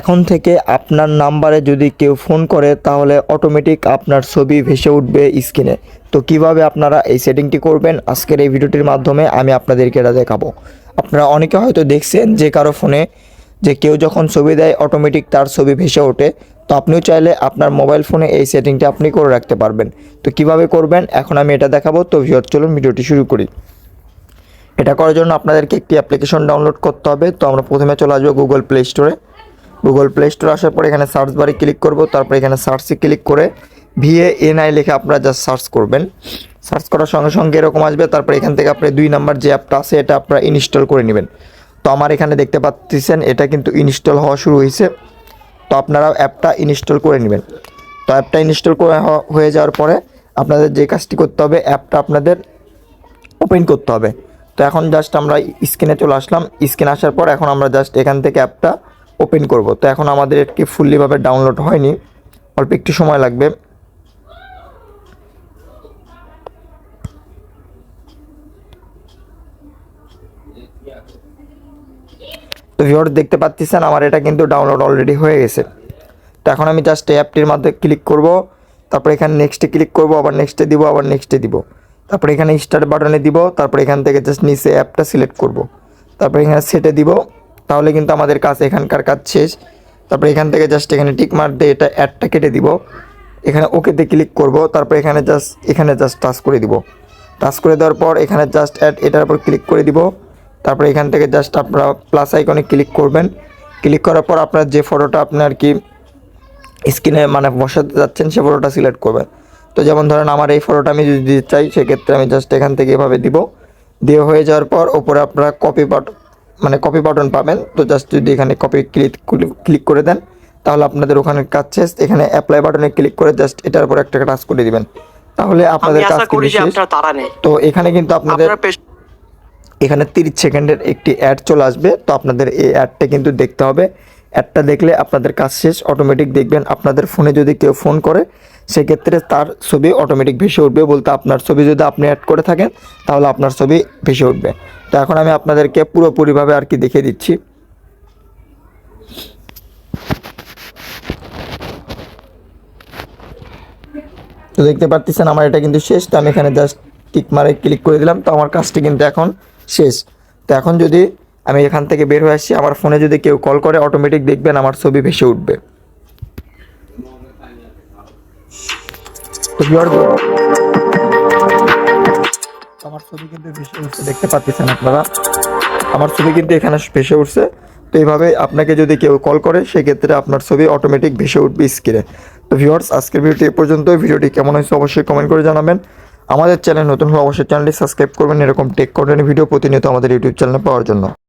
এখন থেকে আপনার নাম্বারে যদি কেউ ফোন করে, তাহলে অটোমেটিক আপনার ছবি ভেসে উঠবে স্ক্রিনে। তো কীভাবে আপনারা এই সেটিংটি করবেন, আজকের এই ভিডিওটির মাধ্যমে আমি আপনাদেরকে এটা দেখাবো। আপনারা অনেকে হয়তো দেখছেন যে কারও ফোনে যে কেউ যখন ছবি দেয় অটোমেটিক তার ছবি ভেসে ওঠে। তো আপনিও চাইলে আপনার মোবাইল ফোনে এই সেটিংটি আপনি করে রাখতে পারবেন। তো কীভাবে করবেন, এখন আমি এটা দেখাবো। তো ভিওর চলুন ভিডিওটি শুরু করি। এটা করার জন্য আপনাদেরকে একটি অ্যাপ্লিকেশন ডাউনলোড করতে হবে। তো আমরা প্রথমে চলে আসব গুগল প্লে স্টোরে গুগল প্লে স্টোর আসার পর এখানে সার্চ বারে ক্লিক করব, তারপর এখানে সার্চে ক্লিক করে ভিএ এনআই লিখে আপনারা জাস্ট সার্চ করবেন। সার্চ করার সঙ্গে সঙ্গে এরকম আসবে, তারপর এখান থেকে আপনি দুই নাম্বার যে অ্যাপটা আছে, এটা আপনারা ইনস্টল করে নেবেন। তো আমার এখানে দেখতে পাচ্ছেন, এটা কিন্তু ইনস্টল হওয়া শুরু হয়েছে। তো আপনারাও অ্যাপটা ইনস্টল করে নেবেন। তো অ্যাপটা ইনস্টল করে হয়ে যাওয়ার পরে আপনাদের যে কাজটি করতে হবে অ্যাপটা আপনাদের ওপেন করতে হবে। তো এখন জাস্ট আমরা স্ক্রিনে চলে আসলাম। স্ক্রিনে আসার পর এখন আমরা জাস্ট এখান থেকে অ্যাপটা ওপেন করব। তো এখন আমাদের একটি ফুললিভাবে ডাউনলোড হয়নি। অল্প একটু সময় লাগবে। তো ভিওর দেখতে পাচ্ছেন, আমার এটা কিন্তু ডাউনলোড অলরেডি হয়ে গেছে। তো এখন আমি জাস্ট অ্যাপটির মধ্যে ক্লিক করব। তারপর এখানে নেক্সটে ক্লিক করব, আবার নেক্সটে দিব, আবার নেক্সটে দিব। তারপর এখানে স্টার্ট বাটনে দিব, তারপর এখান থেকে জাস্ট নিচে অ্যাপটা সিলেক্ট করব। তারপর এখানে সেটে দিব। তাহলে কিন্তু আমাদের কাজ এখানকার কাজ শেষ। তারপর এখান থেকে জাস্ট এখানে টিক মার দিয়ে এটা অ্যাডটা কেটে দিব। এখানে ওকেতে ক্লিক করব। তারপর এখানে জাস্ট এখানে জাস্ট টাচ করে দিব। টাচ করে দেওয়ার পর এখানে জাস্ট অ্যাড এটার উপর ক্লিক করে দিব। তারপর এখান থেকে জাস্ট আপনারা প্লাস আইকনে ক্লিক করবেন। ক্লিক করার পর আপনার যে ফটোটা আপনার কি স্ক্রিনে মানে বসাতে যাচ্ছেন, সে ফটোটা সিলেক্ট করবেন। তো যেমন ধরেন আমার এই ফটোটা আমি যদি দিতে চাই, সেক্ষেত্রে আমি জাস্ট এখান থেকে এভাবে দিব। দিয়ে হয়ে যাওয়ার পর ওপরে আপনারা কপি বাটন মানে কপি বাটন পাবেন। তো জাস্ট যদি এখানে কপি ক্লিক ক্লিক করে দেন তাহলে আপনাদের ওখানে কাজ শেষ এখানে অ্যাপ্লাই বাটনে ক্লিক করে জাস্ট এটার উপর একটা টাচ করে দিবেন। তাহলে আপনাদের কাজ তো এখানে কিন্তু আপনাদের এখানে তিরিশ সেকেন্ডের একটি অ্যাড চলে আসবে। তো আপনাদের এই অ্যাডটা কিন্তু দেখতে হবে। অ্যাডটা দেখলে আপনাদের কাজ শেষ অটোমেটিক দেখবেন। আপনাদের ফোনে যদি কেউ ফোন করে, সেক্ষেত্রে তার ছবি অটোমেটিক ভেসে উঠবে বলতে আপনার ছবি যদি আপনি অ্যাড করে থাকেন, তাহলে আপনার ছবি ভেসে উঠবে। তো এখন আমি আপনাদেরকে পুরোপুরিভাবে আর কি দেখিয়ে দিচ্ছি। তো দেখতে পাচ্ছেন আমার এটা কিন্তু শেষ, তো আমি এখানে জাস্ট টিক মারে ক্লিক করে দিলাম। তো আমার কাজটি কিন্তু এখন শেষ। তো এখন যদি আমি এখান থেকে বের হয়ে আসছি। আমার ফোনে যদি কেউ কল করে অটোমেটিক দেখবেন আমার ছবি ভেসে উঠবে। আমার ছবি কিন্তু ভেসে উঠছে, দেখতে পাচ্ছেন আপনারা? আমার ছবি কিন্তু এখানে ভেসে উঠছে। তো এইভাবে আপনাকে যদি কেউ কল করে, সেক্ষেত্রে আপনার ছবি অটোমেটিক ভেসে উঠবে স্ক্রিনে তো ভিউয়ার্স, আজকের ভিডিওটি এ পর্যন্ত ভিডিওটি কেমন হয়েছে অবশ্যই কমেন্ট করে জানাবেন। আমাদের চ্যানেল নতুন হলে অবশ্যই চ্যানেলটি সাবস্ক্রাইব করবেন। এরকম টেক কন্টেন্ট ভিডিও প্রতিনিয়ত আমাদের ইউটিউব চ্যানেলে পাওয়ার জন্য।